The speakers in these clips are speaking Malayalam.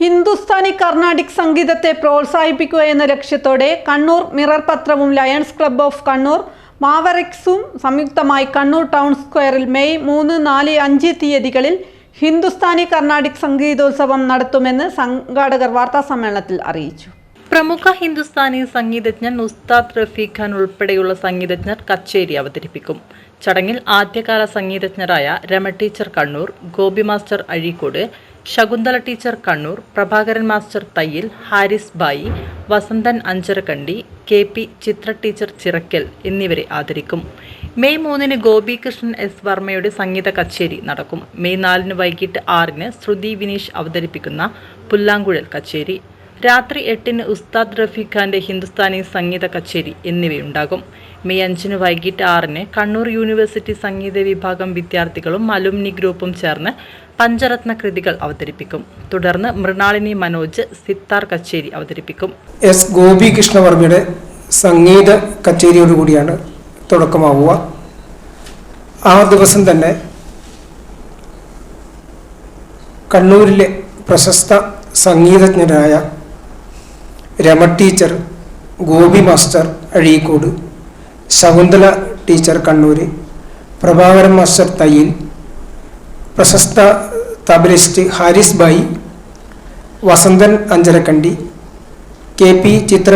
ഹിന്ദുസ്ഥാനി കർണാടിക് സംഗീതത്തെ പ്രോത്സാഹിപ്പിക്കുക എന്ന ലക്ഷ്യത്തോടെ കണ്ണൂർ മിറർ പത്രവും ലയൺസ് ക്ലബ്ബ് ഓഫ് കണ്ണൂർ മാവറിക്സും സംയുക്തമായി കണ്ണൂർ ടൗൺ സ്ക്വയറിൽ മെയ് മൂന്ന് നാല് അഞ്ച് തീയതികളിൽ ഹിന്ദുസ്ഥാനി കർണാടിക് സംഗീതോത്സവം നടത്തുമെന്ന് സംഘാടകർ വാർത്താസമ്മേളനത്തിൽ അറിയിച്ചു. പ്രമുഖ ഹിന്ദുസ്ഥാനി സംഗീതജ്ഞൻ ഉസ്താദ് റഫീഖ് ഖാൻ ഉൾപ്പെടെയുള്ള സംഗീതജ്ഞർ കച്ചേരി അവതരിപ്പിക്കും. ചടങ്ങിൽ ആദ്യകാല സംഗീതജ്ഞരായ Rama teacher Kannur Gopi master Azhikode Shakuntala teacher Kannur Prabhakaran master Thayyil Haris Bai Vasanthan Anjarakandy K P Chitra teacher Chirakkal എന്നിവരെ ആദരിക്കും. മെയ് മൂന്നിന് ഗോപികൃഷ്ണൻ എസ് വർമ്മയുടെ സംഗീത കച്ചേരി നടക്കും. മെയ് നാലിന് വൈകിട്ട് ആറിന് ശ്രുതി വിനീഷ് അവതരിപ്പിക്കുന്ന പുല്ലാങ്കുഴൽ കച്ചേരി. രാത്രി എട്ടിന് ഉസ്താദ് റഫീഖ് ഖാന്റെ ഹിന്ദുസ്ഥാനി സംഗീത കച്ചേരി എന്നിവയുണ്ടാകും. മെയ് അഞ്ചിന് വൈകിട്ട് ആറിന് കണ്ണൂർ യൂണിവേഴ്സിറ്റി സംഗീത വിഭാഗം വിദ്യാർത്ഥികളും അലുമിനി ഗ്രൂപ്പും ചേർന്ന് പഞ്ചരത്ന കൃതികൾ അവതരിപ്പിക്കും. തുടർന്ന് മൃണാളിനി മനോജ് സിത്താർ കച്ചേരി അവതരിപ്പിക്കും. എസ് ഗോപികൃഷ്ണവർമ്മയുടെ സംഗീത കച്ചേരിയോടുകൂടിയാണ് തുടക്കമാവുക. ആ ദിവസം തന്നെ കണ്ണൂരിലെ പ്രശസ്ത സംഗീതജ്ഞരായ Rama teacher Gopi master Azhikode Shakuntala teacher Kannur Prabhakaran master Thayyil പ്രശസ്ത tablist Haris Bai Vasanthan Anjarakandy K P Chitra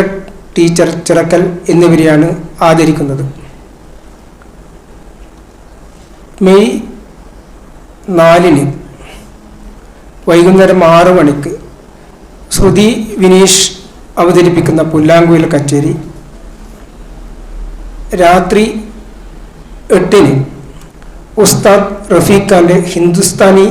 teacher Chirakkal എന്നിവരെയാണ് ആദരിക്കുന്നത്. മെയ് നാലിന് വൈകുന്നേരം ആറ് മണിക്ക് ശ്രുതി വിനീഷ് അവതരിപ്പിക്കുന്ന പുല്ലാങ്കുയിൽ കച്ചേരി. രാത്രി എട്ടിന് ഉസ്താദ് റഫീഖ് ഹിന്ദുസ്ഥാനി